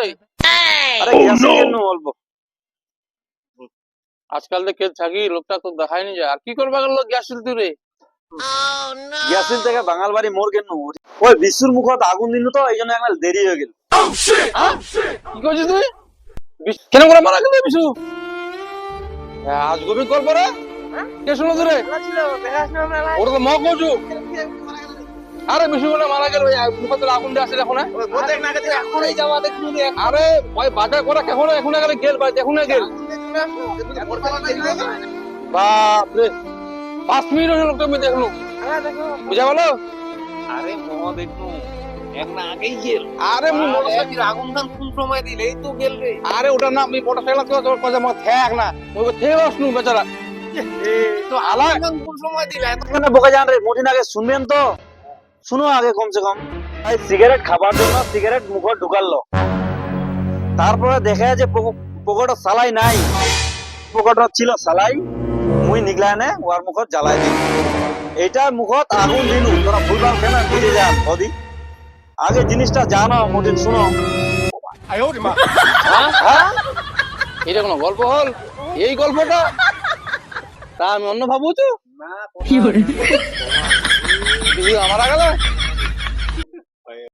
রে আজকাল দেখে থাকি লোকটা তো দেখায়নি যায় আর কি করবা গেল গ্যাস তুই রে গিয়াছিল থেকে বাঙাল বাড়ি মোর কেন ওই বিশুর মুখত আগুন দিল তো এই জন্য দেরি হয়ে গেল কি করছিস তুই কেন করে মারা গেল বিশু আজ গভীর কল পরে? কে শুনো তো রে ওটা তো আরে বিশু বলে মারা গেল ওই আগুন দিয়ে আসলে এখন আরে ওই বাজার করে এখন গেলে গেল ভাই এখন গেল। বাপ রে পাঁচ মিনিট হলো লোকটা আমি দেখল বুঝা গেল? আরে মোহ গেল। আরে মু মোটরসাইকেল। আগুন দান কোন সময় দিলে? এই তো গেল রে। আরে ওটা না আমি মোটরসাইকেল তোর থাক না। ওই থেক আসনু বেচারা। তো কোন সময় দিলে? এত এখানে বোকা জান রে মোদিন আগে শুনবেন তো? শুনো আগে কমসে কম। সিগারেট খাবার জন্য সিগারেট মুখত ঢুকালো তারপরে দেখা যে পকেটত সালাই নাই। পকেটত ছিল সালাই মুই নিগলানে ওর মুখত জ্বালাই দিই এইটার মুখত আগুন দিনু। তোরা কেন বুঝে যান বদি আগে জিনিসটা জানো মোদিন শুনো। হ্যাঁ? এটা কোনো গল্প হল? এই গল্পটা? তা আমি অন্য ভাবু তো। না কিছু আমার গেল